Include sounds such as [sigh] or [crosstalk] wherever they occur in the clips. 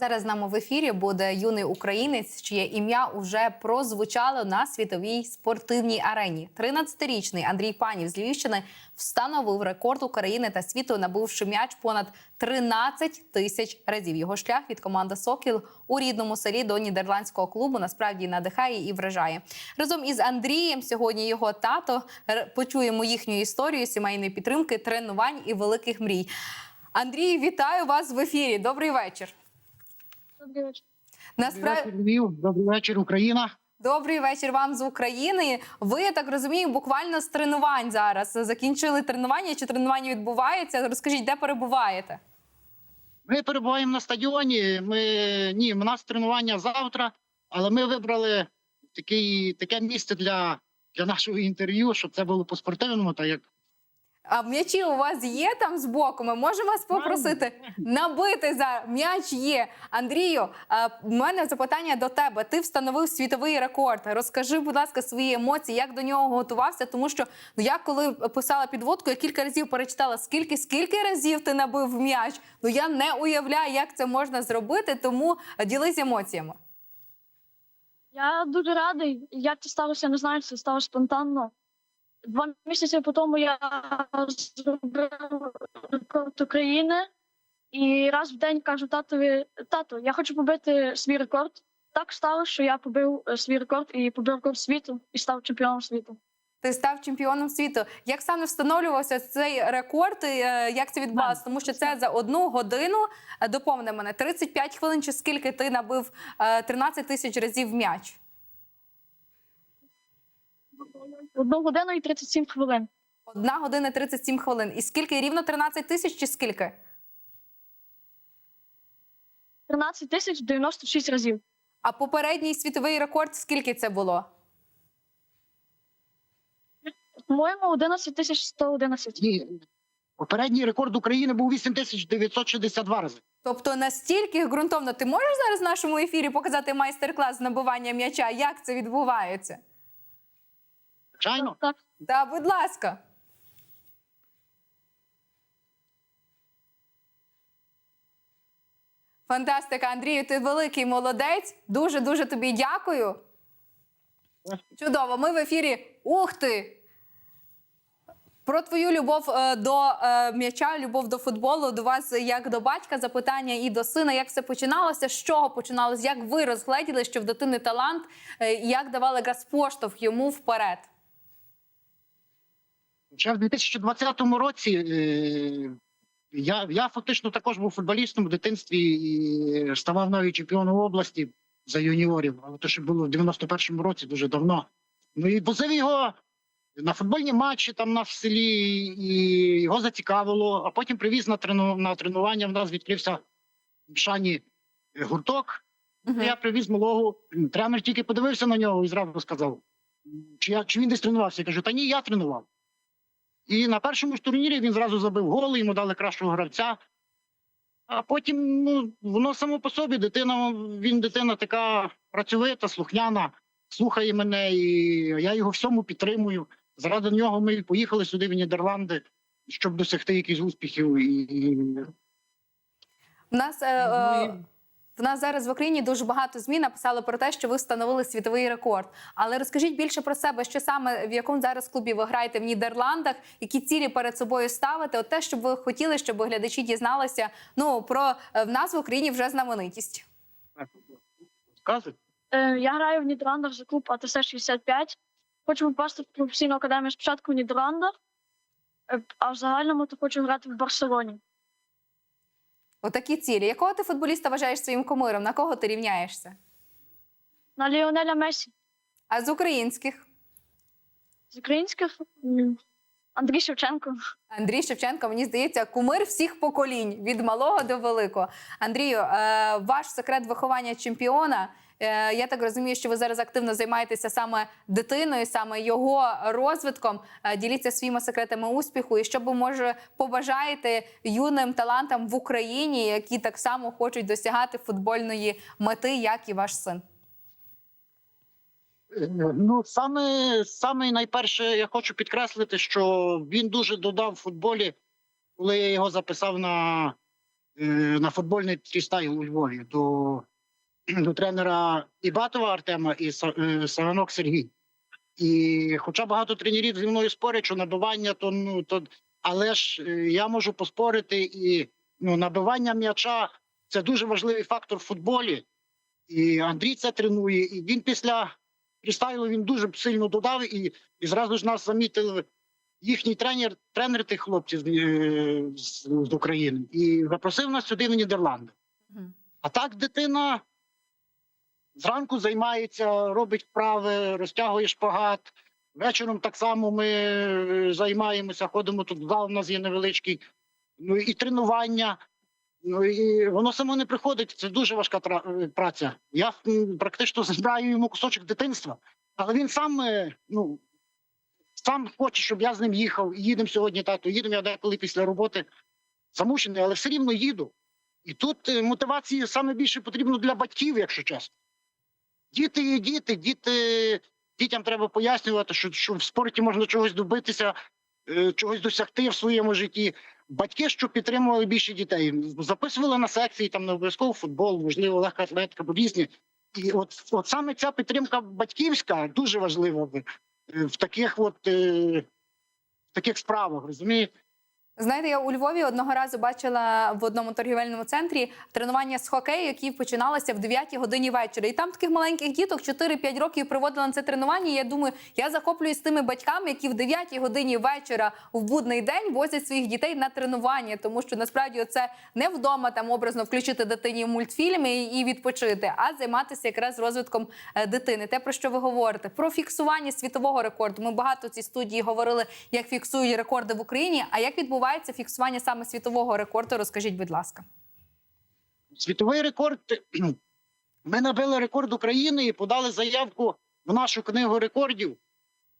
Зараз з нами в ефірі буде юний українець, чиє ім'я уже прозвучало на світовій спортивній арені. 13-річний Андрій Панів з Львівщини встановив рекорд України та світу, набувши м'яч понад 13 тисяч разів. Його шлях від команди Сокіл у рідному селі до нідерландського клубу насправді надихає і вражає. Разом із Андрієм сьогодні його тато почуємо їхню історію сімейної підтримки, тренувань і великих мрій. Андрій, вітаю вас в ефірі. Добрий вечір. Добрий вечір. Добрий вечір, Львів, добрий вечір, Україна. добрий вечір вам з України. Ви я так розумію, буквально з тренувань зараз закінчили тренування. Чи тренування відбувається? Розкажіть, де перебуваєте? Ми перебуваємо на стадіоні. Ми ні, у нас тренування завтра, але ми вибрали такий, таке місце для, для нашого інтерв'ю, щоб це було по-спортивному, так як А м'ячі у вас є там збоку? Ми можемо вас попросити набити за м'яч є. Андрію, в мене запитання до тебе. Ти встановив світовий рекорд. Розкажи, будь ласка, свої емоції, як до нього готувався. Тому що ну, я коли писала підводку, я кілька разів перечитала, скільки скільки разів ти набив м'яч. Ну я не уявляю, як це можна зробити. Тому ділись емоціями. Я дуже радий. Як це сталося, не знаю, це сталося спонтанно. Два місяці по тому я зробив рекорд України і раз в день кажу татові: тато, я хочу побити свій рекорд. Так сталося, що я побив е, свій рекорд і побив рекорд світу і став чемпіоном світу. Ти став чемпіоном світу. Як саме встановлювався цей рекорд? і, е, Як це відбувалося? Тому що це за одну годину е, доповни мене 35 хвилин. Чи скільки ти набив е, 13 тисяч разів м'яч? Одну годину і 37 хвилин. Одна година 37 хвилин. І скільки рівно 13 тисяч чи скільки? 13 тисяч 96 разів. А попередній світовий рекорд скільки це було? По-моєму, 11 тисяч 111. ні. Попередній рекорд України був 8962 рази. Тобто настільки ґрунтовно ти можеш зараз в нашому ефірі показати майстер-клас з набивання м'яча? Як це відбувається? Звичайно. Так. Та, будь ласка. Фантастика, Андрію, ти великий молодець. Дуже дуже тобі дякую. Чудово, ми в ефірі. Ух ти! Про твою любов е, до е, м'яча, любов до футболу, до вас як до батька, запитання і до сина. Як все починалося? З чого починалося? Як ви розгледіли, що в дитини талант? Е, як давали якраз поштовх йому вперед? Ще в 2020 році е, я, я фактично також був футболістом в дитинстві і ставав навіть чемпіоном області за юніорів. Але те, що було в 91-му році, дуже давно. Ну і возив його на футбольні матчі там на в селі, і його зацікавило. А потім привіз на трену на тренування. В нас відкрився в Шані гурток. Мгм. Я привіз малого. Тренер тільки подивився на нього і зразу сказав: чи, я, чи він десь тренувався? Я кажу, та ні, я тренував. І на першому ж турнірі він зразу забив гол, йому дали кращого гравця. А потім ну, воно само по собі, дитина, він дитина така працьовита, слухняна, слухає мене, і я його всьому підтримую. Заради нього ми поїхали сюди в Нідерланди, щоб досягти якихось успіхів. І. В нас, е, е, в нас зараз в Україні дуже багато ЗМІ написали про те, що ви встановили світовий рекорд. Але розкажіть більше про себе, що саме в якому зараз клубі ви граєте в Нідерландах, які цілі перед собою ставите? От те, щоб ви хотіли, щоб глядачі дізналися. Ну про е, в нас в Україні вже знаменитість. Розказуй. Е, я граю в Нідерландах за клуб АТС 65. Хочу попасти в професійну академію спочатку в Нідерландах, е, а в загальному то хочу грати в Барселоні. Отакі цілі. Якого ти футболіста вважаєш своїм кумиром? На кого ти рівняєшся? На Ліонеля Месі. А з українських? З українських м, Андрій Шевченко. Андрій Шевченко, мені здається, кумир всіх поколінь від малого до великого. Андрію, е, ваш секрет виховання чемпіона. е, Я так розумію, що ви зараз активно займаєтеся саме дитиною, саме його розвитком. Е, Діліться своїми секретами успіху. І що ви може побажаєте юним талантам в Україні, які так само хочуть досягати футбольної мети, як і ваш син. Е, Ну, саме, саме найперше, я хочу підкреслити, що він дуже додав в футболі, коли я його записав на е, на футбольний фрістайл у Львові до, до тренера Ібатова Артема і Са- е, Саганок Сергій. І хоча багато тренерів зі мною спорять, що набивання, то ну то але ж я можу поспорити, і ну набивання м'яча це дуже важливий фактор в футболі. І Андрій це тренує. І він після фрістайлу він дуже сильно додав, і, і зразу ж нас замітив їхній тренер, тренер тих хлопців е, з, з України, і запросив нас сюди в Нідерланди. А так дитина зранку займається, робить вправи, розтягує шпагат. Вечором так само ми е, займаємося, ходимо тут. Зал у нас є невеличкий. Ну і тренування. Ну і воно само не приходить. Це дуже важка е, праця. Я практично забираю йому кусочок дитинства, але він сам е, ну сам хоче, щоб я з ним їхав. Їдемо сьогодні, тато. Їдемо я деколи після роботи замучений, але все рівно їду. І тут е, мотивації саме більше потрібно для батьків, якщо чесно. Діти є діти, діти, дітям треба пояснювати, що, що в спорті можна чогось добитися, чогось досягти в своєму житті. Батьки, що підтримували більше дітей, записували на секції, там не обов'язково футбол, можливо, легка атлетика, бо різні. І от, от саме ця підтримка батьківська дуже важлива в, е, таких от е, в таких справах, розумієте? Знаєте, я у Львові одного разу бачила в одному торгівельному центрі тренування з хокею, які починалися в 9 годині вечора. І там таких маленьких діток 4-5 років приводили на це тренування. І я думаю, я захоплююсь тими батьками, які в 9 годині вечора в будний день возять своїх дітей на тренування, тому що насправді це не вдома там образно включити дитині мультфільми і відпочити, а займатися якраз розвитком е, дитини. Те про що ви говорите про фіксування світового рекорду. Ми багато в цій студії говорили, як фіксують рекорди в Україні. А як відбувається фіксування саме світового рекорду? Розкажіть, будь ласка. Світовий рекорд. [clears throat] Ми набили рекорд України і подали заявку в нашу книгу рекордів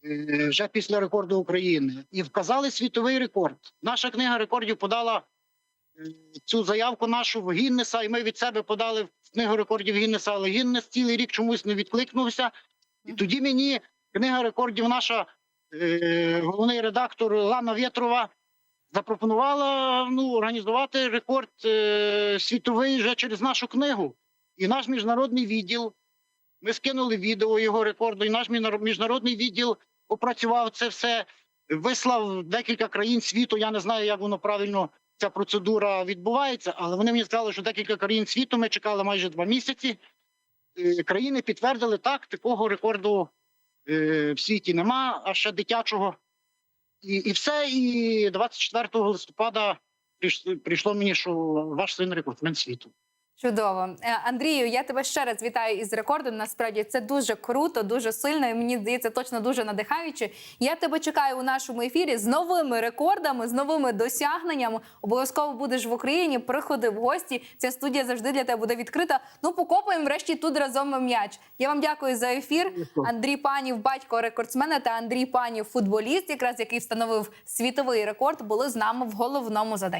е, вже після рекорду України. І вказали світовий рекорд. Наша книга рекордів подала е, цю заявку нашу в Гіннеса, і ми від себе подали в книгу рекордів Гіннеса, але Гіннес цілий рік чомусь не відкликнувся. І тоді мені книга рекордів, наша е, головний редактор Лана Вєтрова запропонувала ну, організувати рекорд е, світовий вже через нашу книгу. І наш міжнародний відділ. Ми скинули відео його рекорду, і наш міжнародний відділ опрацював це все, вислав декілька країн світу. Я не знаю, як воно правильно ця процедура відбувається, але вони мені сказали, що декілька країн світу ми чекали майже два місяці. Е, Країни підтвердили так, такого рекорду е, в світі нема, а ще дитячого. І, і все. І 24 листопада прийшло, мені, що ваш син рекордсмен світу. Чудово, Е, Андрію. Я тебе ще раз вітаю із рекордом. Насправді це дуже круто, дуже сильно. і Мені здається, точно дуже надихаюче. Я тебе чекаю у нашому ефірі з новими рекордами, з новими досягненнями. Обов'язково будеш в Україні. Приходи в гості. Ця студія завжди для тебе буде відкрита. Ну покопаємо врешті тут разом м'яч. Я вам дякую за ефір. Андрій Панів, батько рекордсмена та Андрій Панів, футболіст, якраз який встановив світовий рекорд, були з нами в головному заданні.